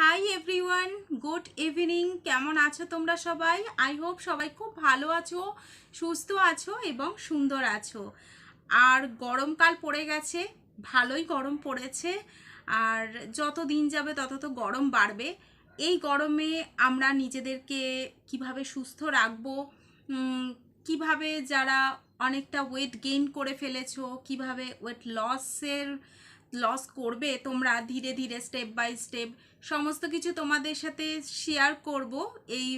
Hi everyone good evening কেমন আছো তোমরা সবাই? আই হোপ সবাই খুব ভালো আছো, সুস্থ আছো এবং সুন্দর আছো। আর গরমকাল পড়ে গেছে, ভালোই গরম পড়েছে। আর যত দিন যাবে, তত তো গরম বাড়বে। এই গরমে আমরা নিজেদেরকে কীভাবে সুস্থ রাখব কীভাবে যারা অনেকটা ওয়েট গেইন করে ফেলেছো, কীভাবে ওয়েট লসের লস করবে, তোমরা ধীরে ধীরে স্টেপ বাই স্টেপ সমস্ত কিছু তোমাদের সাথে শেয়ার করব। এই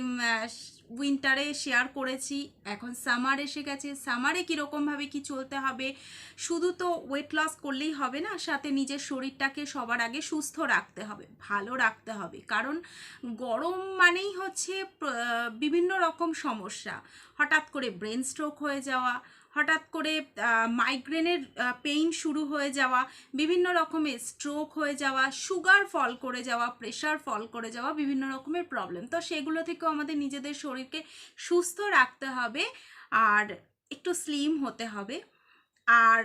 উইন্টারে শেয়ার করেছি, এখন সামার এসে গেছে। সামারে কীরকমভাবে কি চলতে হবে, শুধু তো ওয়েট লস করলেই হবে না, সাথে নিজের শরীরটাকে সবার আগে সুস্থ রাখতে হবে, ভালো রাখতে হবে। কারণ গরম মানেই হচ্ছে বিভিন্ন রকম সমস্যা। হঠাৎ করে ব্রেন স্ট্রোক হয়ে যাওয়া হঠাৎ করে মাইগ্রেনের পেইন শুরু হয়ে যাওয়া, বিভিন্ন রকমের স্ট্রোক হয়ে যাওয়া সুগার ফল করে যাওয়া প্রেশার ফল করে যাওয়া, বিভিন্ন রকমের প্রবলেম তো সেগুলো থেকেও আমাদের নিজেদের শরীরকে সুস্থ রাখতে হবে আর একটু স্লিম হতে হবে। আর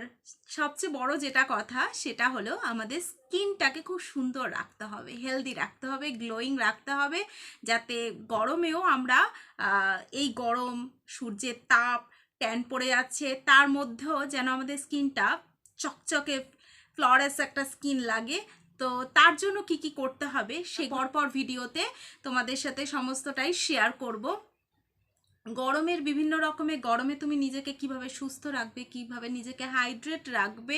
সবচেয়ে বড় যেটা কথা, সেটা হলো আমাদের স্কিনটাকে খুব সুন্দর রাখতে হবে হেলদি রাখতে হবে গ্লোয়িং রাখতে হবে, যাতে গরমেও আমরা এই গরম, সূর্যের তাপ ট্যান পড়ে যাচ্ছে। তার মধ্যেও যেন আমাদের স্কিনটা চকচকে ফ্লরেস একটা স্কিন লাগে। তো তার জন্য কি কি করতে হবে সে পরপর ভিডিওতে তোমাদের সাথে সমস্তটাই শেয়ার করব। গরমের বিভিন্ন রকমের, গরমে তুমি নিজেকে কীভাবে সুস্থ রাখবে, কীভাবে নিজেকে হাইড্রেট রাখবে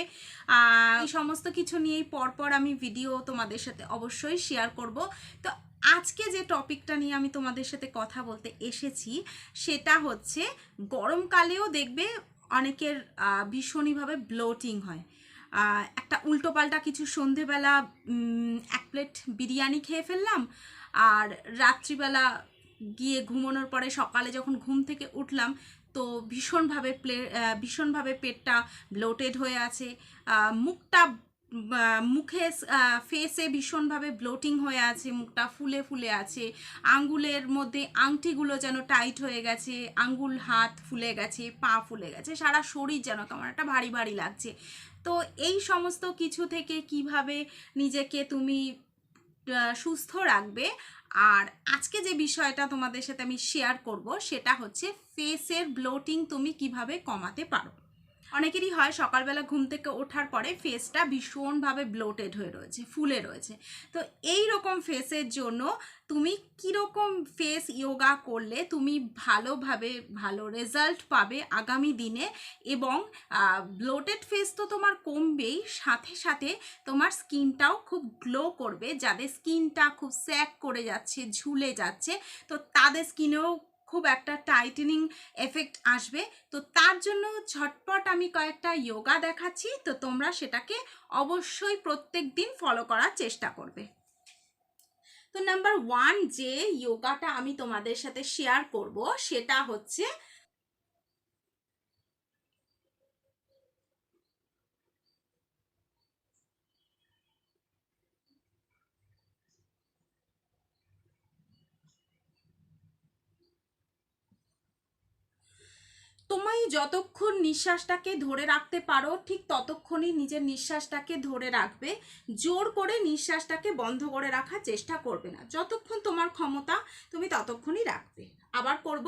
এই সমস্ত কিছু নিয়েই পরপর আমি ভিডিও তোমাদের সাথে অবশ্যই শেয়ার করব। তো আজকে যে টপিকটা নিয়ে আমি তোমাদের সাথে কথা বলতে এসেছি, সেটা হচ্ছে গরমকালেও দেখবে অনেকের ভীষণইভাবে ব্লোটিং হয়। একটা উল্টোপাল্টা কিছু সন্ধেবেলা এক প্লেট বিরিয়ানি খেয়ে ফেললাম, আর রাত্রিবেলা গিয়ে ঘুমানোর পরে সকালে যখন ঘুম থেকে উঠলাম, তো ভীষণভাবে প্লে ভীষণভাবে পেটটা ব্লোটেড হয়ে আছে। মুখটা মুখে ফেসে ভীষণভাবে ব্লোটিং হয়ে আছে, মুখটা ফুলে ফুলে আছে, আঙ্গুলের মধ্যে আংটিগুলো যেন টাইট হয়ে গেছে, আঙ্গুল, হাত ফুলে গেছে, পা ফুলে গেছে, সারা শরীর যেন কেমন একটা ভারী ভারী লাগছে। তো এই সমস্ত কিছু থেকে কীভাবে নিজেকে তুমি সুস্থ রাখবে? আর আজকে যে বিষয়টা তোমাদের সাথে আমি শেয়ার করব, সেটা হচ্ছে ফেসের ব্লোটিং তুমি কীভাবে কমাতে পারো। অনেকেরই হয় সকালবেলা ঘুম থেকে ওঠার পরে ফেসটা ভীষণভাবে ব্লোটেড হয়ে রয়েছে, ফুলে রয়েছে। তো এই রকম ফেসের জন্য তুমি কীরকম ফেস ইয়োগা করলে তুমি ভালোভাবে ভালো রেজাল্ট পাবে আগামী দিনে? এবং ব্লোটেড ফেস তো তোমার কমবেই, সাথে সাথে তোমার স্কিনটাও খুব গ্লো করবে, যাদের স্কিনটা খুব স্যাক করে যাচ্ছে, ঝুলে যাচ্ছে, তো তাদের স্কিনেও খুব একটা টাইটেনিং এফেক্ট আসবে। তো তার জন্য ঝটপট আমি কয়েকটা যোগা দেখাচ্ছি। তো তোমরা সেটাকে অবশ্যই প্রত্যেক দিন ফলো করার চেষ্টা করবে। তো নাম্বার ওয়ান যে যোগাটা আমি তোমাদের সাথে শেয়ার করব, সেটা হচ্ছে তুমি যতক্ষণ নিঃশ্বাসটাকে ধরে রাখতে পারো, ঠিক ততক্ষণই নিজের নিঃশ্বাসটাকে ধরে রাখবে। জোর করে নিঃশ্বাসটাকে বন্ধ করে রাখার চেষ্টা করবে না। যতক্ষণ তোমার ক্ষমতা, তুমি ততক্ষণই রাখবে। আবার করব?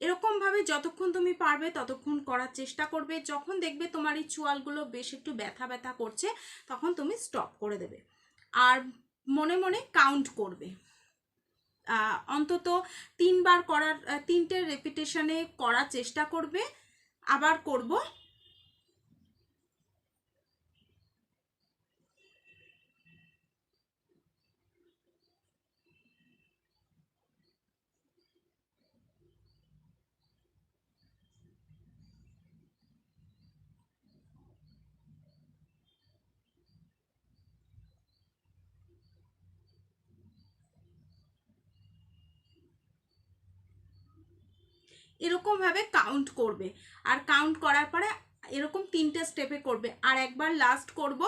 এরকমভাবে যতক্ষণ তুমি পারবে ততক্ষণ করার চেষ্টা করবে। যখন দেখবে তোমার এই চুয়ালগুলো বেশ একটু ব্যথা ব্যথা করছে, তখন তুমি স্টপ করে দেবে। আর মনে মনে কাউন্ট করবে। অন্তত তিনবার করার, তিনটে রেপিটেশনে করার চেষ্টা করবে। আবার করব এরকমভাবে কাউন্ট করবে। আর কাউন্ট করার পরে এরকম তিনটে স্টেপে করবে। আর একবার লাস্ট করব।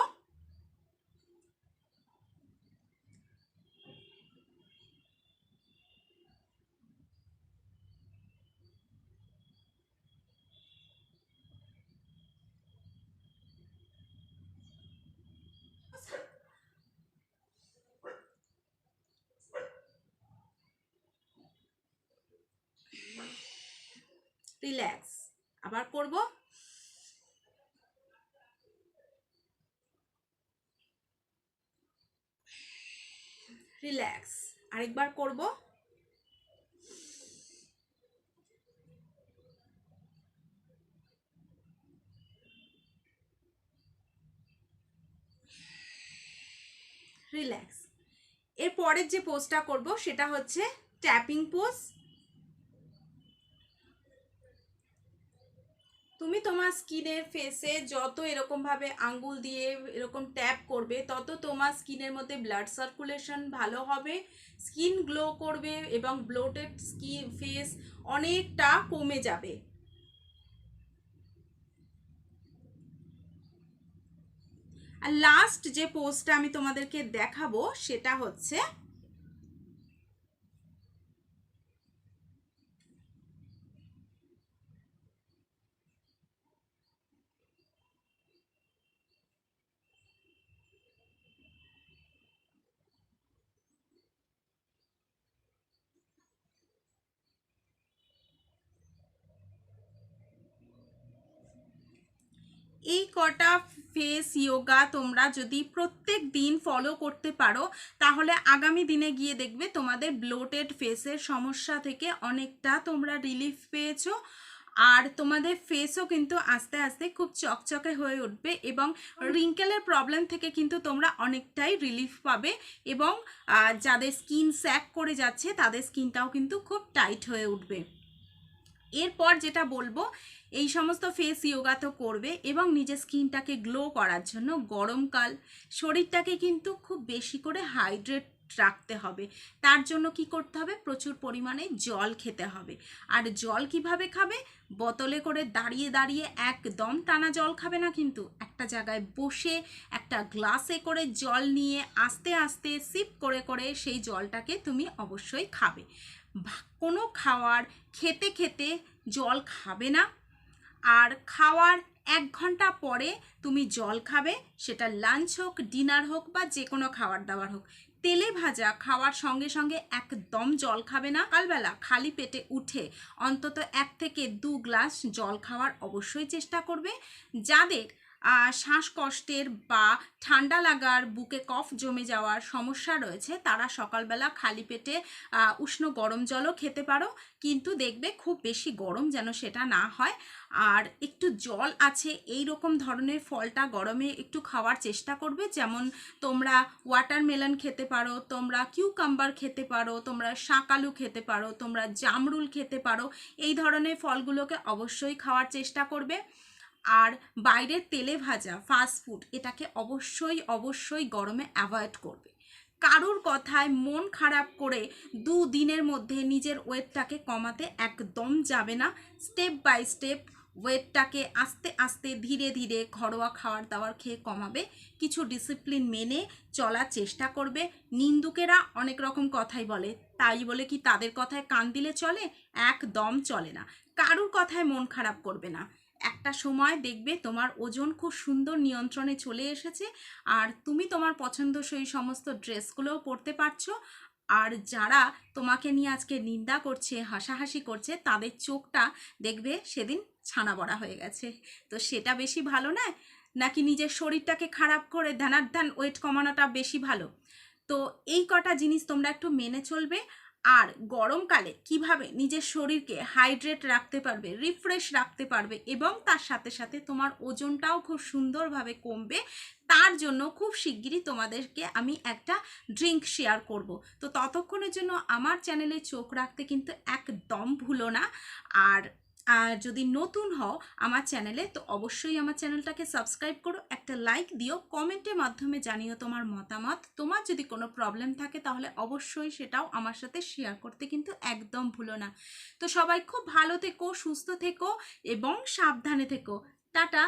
রিল্যাক্স আবার করব। রিল্যাক্স আরেকবার করব। রিল্যাক্স এর পরের যে পোজটা করব, সেটা হচ্ছে ট্যাপিং পোজ তুমি তোমার স্কিনের ফেসে যত এরকম ভাবে আঙ্গুল দিয়ে এরকম ট্যাপ করবে, তত তোমার স্কিনের মধ্যে ব্লাড সার্কুলেশন ভালো হবে স্কিন গ্লো করবে এবং ব্লোটেড স্কিন ফেস অনেকটা কমে যাবে। আর লাস্ট যে পোস্টটা আমি তোমাদেরকে দেখাবো, সেটা হচ্ছে এই কটা ফেস ইয়োগা তোমরা যদি প্রত্যেক দিন ফলো করতে পারো, তাহলে আগামী দিনে গিয়ে দেখবে তোমাদের ব্লোটেড ফেসের সমস্যা থেকে অনেকটা তোমরা রিলিফ পেয়েছ। আর তোমাদের ফেসও কিন্তু আস্তে আস্তে খুব চকচকে হয়ে উঠবে এবং রিঙ্কেলের প্রবলেম থেকে কিন্তু তোমরা অনেকটাই রিলিফ পাবে এবং যাদের স্কিন স্যাক করে যাচ্ছে, তাদের স্কিনটাও কিন্তু খুব টাইট হয়ে উঠবে। এরপর যেটা বলব, এই সমস্ত ফেস ইয়োগা তো করবে এবং নিজের স্কিনটাকে গ্লো করার জন্য গরমকাল শরীরটাকে কিন্তু খুব বেশি করে হাইড্রেট রাখতে হবে। তার জন্য কি করতে হবে? প্রচুর পরিমাণে জল খেতে হবে। আর জল কীভাবে খাবে? বোতলে করে দাঁড়িয়ে দাঁড়িয়ে একদম টানা জল খাবে না কিন্তু। একটা জায়গায় বসে একটা গ্লাসে করে জল নিয়ে আস্তে আস্তে সিপ করে করে সেই জলটাকে তুমি অবশ্যই খাবে। কোনো খাওয়ার খেতে খেতে জল খাবে না। আর খাওয়ার এক ঘণ্টা পরে তুমি জল খাবে, সেটা লাঞ্চ হোক ডিনার হোক বা যে কোনো খাবার দাবার হোক। তেলে ভাজা খাওয়ার সঙ্গে সঙ্গে একদম জল খাবে না। কালবেলা খালি পেটে উঠে অন্তত এক থেকে দু গ্লাস জল খাওয়ার অবশ্যই চেষ্টা করবে। যাদের শ্বাসকষ্টের বা ঠান্ডা লাগার বুকে কফ জমে যাওয়ার সমস্যা রয়েছে, তারা সকালবেলা খালি পেটে উষ্ণ গরম জলও খেতে পারো, কিন্তু দেখবে খুব বেশি গরম যেন সেটা না হয়। আর একটু জল আছে, এই রকম ধরনের ফলটা গরমে একটু খাওয়ার চেষ্টা করবে, যেমন তোমরা ওয়াটারমেলন খেতে পারো, তোমরা কিউকাম্বার খেতে পারো, তোমরা শাকালু খেতে পারো, তোমরা জামরুল খেতে পারো, এই ধরনের ফলগুলোকে অবশ্যই খাওয়ার চেষ্টা করবে। আর বাইরের তেলে ভাজা ফাস্ট ফুড এটাকে অবশ্যই অবশ্যই গরমে অ্যাভয়েড করবে। কারুর কথায় মন খারাপ করে দু দিনের মধ্যে নিজের ওয়েটটাকে কমাতে একদম যাবে না। স্টেপ বাই স্টেপ ওয়েটটাকে আস্তে আস্তে ধীরে ধীরে ঘরোয়া খাওয়ার দাওয়ার খেয়ে কমাবে। কিছু ডিসিপ্লিন মেনে চলার চেষ্টা করবে। নিন্দুকেরা অনেক রকম কথাই বলে, তাই বলে কি তাদের কথায় কান দিলে চলে? একদম চলে না। কারুর কথায় মন খারাপ করবে না। একটা সময় দেখবে তোমার ওজন খুব সুন্দর নিয়ন্ত্রণে চলে এসেছে। আর তুমি তোমার পছন্দসই সমস্ত ড্রেসগুলোও পরতে পারছ। আর যারা তোমাকে নিয়ে আজকে নিন্দা করছে, হাসাহাসি করছে, তাদের চোখটা দেখবে সেদিন ছানা বড়া হয়ে গেছে। তো সেটা বেশি ভালো নয়, নাকি নিজের শরীরটাকে খারাপ করে ধ্যানার ধ্যান ওয়েট কমানোটা বেশি ভালো? তো এই কটা জিনিস তোমরা একটু মেনে চলবে। আর গরমকালে কীভাবে নিজের শরীরকে হাইড্রেট রাখতে পারবে রিফ্রেশ রাখতে পারবে এবং তার সাথে সাথে তোমার ওজনটাও খুব সুন্দরভাবে কমবে, তার জন্য খুব শিগগিরই তোমাদেরকে আমি একটা ড্রিঙ্ক শেয়ার করব। তো ততক্ষণের জন্য আমার চ্যানেলে চোখ রাখতে কিন্তু একদম ভুলো না। আর আর যদি নতুন হও আমার চ্যানেলে তো অবশ্যই আমার চ্যানেলটাকে সাবস্ক্রাইব করো একটা লাইক দিও কমেন্টের মাধ্যমে জানিও তোমার মতামত। তোমার যদি কোনো প্রবলেম থাকে তাহলে অবশ্যই সেটাও আমার সাথে শেয়ার করতে কিন্তু একদম ভুলো না। তো সবাই খুব ভালো থেকো, সুস্থ থেকো এবং সাবধানে থেকো। টাটা!